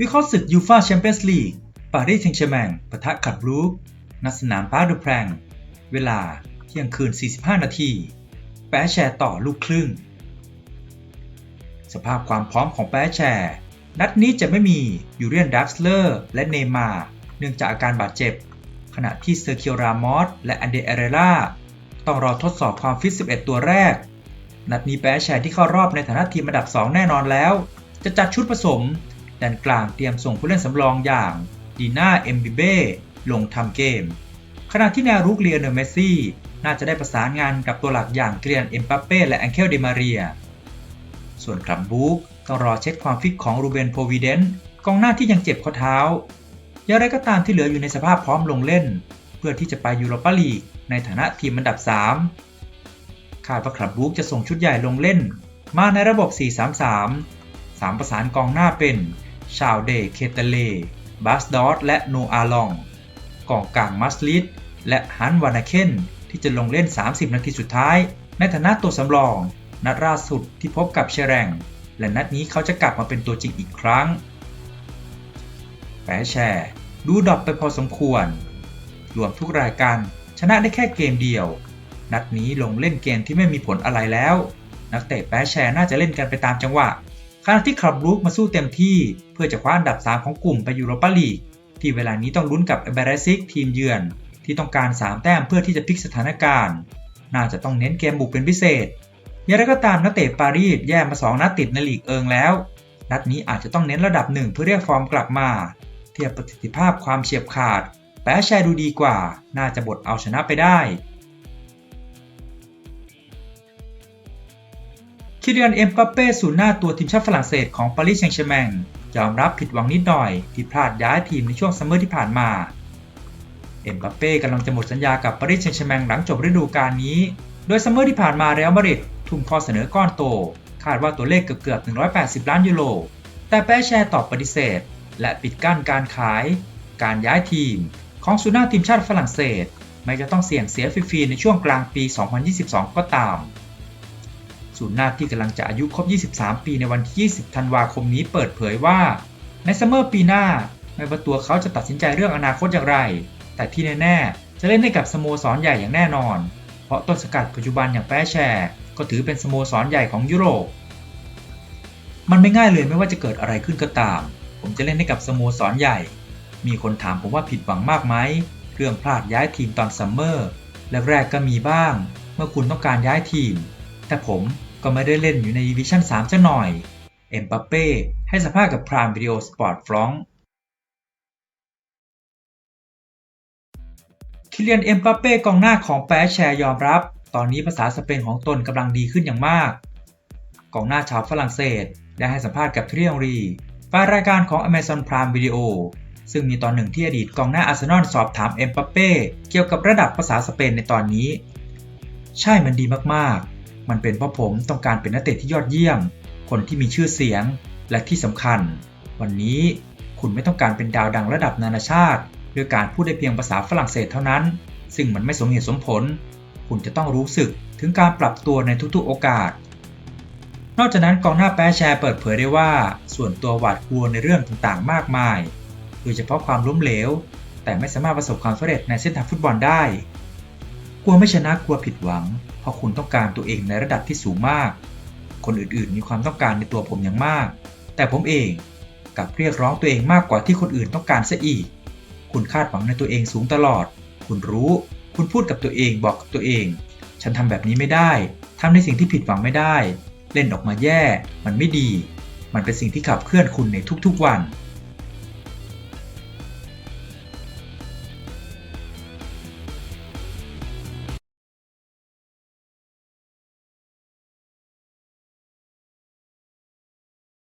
วิเคราะห์ศึกยูฟ่าแชมเปี้ยนส์ลีกปารีสแซงต์แชร์แมงปะทะขับรูกณสนามปาร์ดูแพรงเวลาเที่ยงคืน 45 นาที แปะแชร์ต่อลูกครึ่ง สภาพความพร้อมของแปะแชร์ นัดนี้จะไม่มียูเรียนดักสเลอร์และเนมาร์เนื่องจากอาการบาดเจ็บ ขณะที่เซอร์เคียวรามอสและอันเดเอเรล่าต้องรอทดสอบความฟิต 11 ตัวแรก นัดนี้แปะแชร์ที่เข้ารอบในฐานะทีมอันดับ 2 แน่นอนแล้ว จะจัดชุดผสม ด้านกลางเตรียมส่งผู้เล่นสำรองอย่างดีน่าเอมบิเบ้ลงทำเกม ขณะที่แนวรุกเลียนเนอร์เมสซี่ น่าจะได้ประสานงานกับตัวหลักอย่างเกลียนเอ็มปัปเป้และแองเคลเดมาเรีย ส่วนคลัมบูกต้องรอเช็คความฟิตของรูเบนโพวิเดนกองหน้าที่ยังเจ็บข้อเท้า อย่างไรก็ตามที่เหลืออยู่ในสภาพพร้อมลงเล่น เพื่อที่จะไปยูโรปาลีกในฐานะทีมอันดับ 3 คาดว่าคลับบูกจะส่งชุดใหญ่ลงเล่น มาในระบบ 4-3-3 3 ประสานกองหน้าเป็น ชาวเดเคเตเลบัสดอสและโนอาลองกองกลางมัสลิดและฮันวานาเคนที่จะลงเล่น 30 นาทีสุดท้าย ในฐานะตัวสำรอง นัดล่าสุดที่พบกับเชแรงและนัดนี้เขาจะกลับมาเป็นตัวจริงอีกครั้งแปะแชร์ดูดรอปไปพอสมควร รวมทุกรายการชนะได้แค่เกมเดียว นัดนี้ลงเล่นเกมที่ไม่มีผลอะไรแล้ว นักเตะแปะแชร์น่าจะเล่นกันไปตามจังหวะ ขณะที่คลับรูกมาสู้เต็มที่เพื่อจะคว้าอันดับ 3 ของกลุ่มไปยูโรปาลีกที่เวลานี้ต้องลุ้นกับเอเบรซิกทีมเยือน ที่ต้องการ 3 แต้มเพื่อที่จะพลิกสถานการณ์ น่าจะต้องเน้นเกมบุกเป็นพิเศษอย่างไรก็ตามนักเตะปารีสแย่มา 2 นัดติดในลีกเอิงแล้ว นัดนี้อาจจะต้องเน้นระดับหนึ่งเพื่อเรียกฟอร์มกลับมา เทียบประสิทธิภาพความเฉียบขาด แปะชร์ดูดีกว่า น่าจะบดเอาชนะไปได้ คิเลียนเอ็มบัปเป้ศูนย์หน้าตัวทีมชาติฝรั่งเศสของปารีสแซงต์แชร์แมงยอมรับผิดหวังนิดหน่อย ที่พลาดย้ายทีมในช่วงซัมเมอร์ที่ผ่านมา เอ็มบัปเป้กำลังจะหมดสัญญากับปารีสแซงต์แชร์แมงหลังจบฤดูกาลนี้ โดยซัมเมอร์ที่ผ่านมาเรอัลมาดริดทุ่มข้อเสนอก้อนโต คาดว่าตัวเลขเกือบๆ180 ล้านยูโร แต่แป้แชร์ตอบปฏิเสธ และปิดกั้นการขาย การย้ายทีม ของศูนย์หน้าทีมชาติฝรั่งเศสไม่จะต้องเสี่ยงเสียฟรีๆในช่วงกลางปี 2022 ก็ตาม ศูนย์หน้าที่กำลังจะอายุครบ 23 ปีในวันที่ 20 ธันวาคมนี้เปิดเผยว่า ในซัมเมอร์ปีหน้าไม่ว่าตัวเขาจะตัดสินใจเรื่องอนาคตอย่างไร แต่ที่แน่ๆ จะเล่นให้กับสโมสรใหญ่อย่างแน่นอน เพราะต้นสกัดปัจจุบันอย่างแปแชร์ ก็ถือเป็นสโมสรใหญ่ของยุโรป มันไม่ง่ายเลยไม่ว่าจะเกิดอะไรขึ้นก็ตาม ผมจะเล่นให้กับสโมสรใหญ่ มีคนถามผมว่าผิดหวังมากไหมเรื่องพลาดย้ายทีมตอนซัมเมอร์แรกๆก็มีบ้าง เมื่อคุณต้องการย้ายทีม แต่ผมก็ไม่ได้เล่นอยู่ในดิวิชั่น3จะหน่อย เอ็มปัปเป้ให้สัมภาษณ์กับพรามวิดีโอสปอร์ตฟรองคิเลียนเอ็มปัปเป้กองหน้าของแปแชร์ยอมรับ ตอนนี้ภาษาสเปนของตนกำลังดีขึ้นอย่างมาก กองหน้าชาวฝรั่งเศสได้ให้สัมภาษณ์กับทรีองรีฝ่ายรายการของ Amazon Prime Video ซึ่งมีตอนหนึ่งที่อดีตกองหน้าอาร์เซนอลสอบถามเอ็มปัปเป้เกี่ยวกับระดับภาษาสเปนในตอนนี้ ใช่มันดีมากๆ มันเป็นเพราะผมต้องการเป็นนักเตะที่ยอดเยี่ยม คนที่มีชื่อเสียง และที่สำคัญ วันนี้คุณไม่ต้องการเป็นดาวดังระดับนานาชาติด้วยการพูดได้เพียงภาษาฝรั่งเศสเท่านั้น ซึ่งมันไม่สมเหตุสมผล คุณจะต้องรู้สึกถึงการปรับตัวในทุกๆโอกาส นอกจากนั้นกองหน้าแปแชร์เปิดเผยได้ว่า ส่วนตัวหวาดกลัวในเรื่องต่างๆ มากมาย โดยเฉพาะความล้มเหลว แต่ไม่สามารถประสบความสำเร็จในเส้นทางฟุตบอลได้ กลัวไม่ชนะกลัวผิดหวัง เพราะคุณต้องการตัวเองในระดับที่สูงมาก คนอื่นๆ มีความต้องการในตัวผมอย่างมาก แต่ผมเองกลับเรียกร้องตัวเองมากกว่าที่คนอื่นต้องการซะอีก คุณคาดหวังในตัวเองสูงตลอด คุณรู้ คุณพูดกับตัวเองบอกกับตัวเอง ฉันทำแบบนี้ไม่ได้ทำในสิ่งที่ผิดหวังไม่ได้ เล่นออกมาแย่ มันไม่ดี มันเป็นสิ่งที่ขับเคลื่อนคุณในทุกๆวัน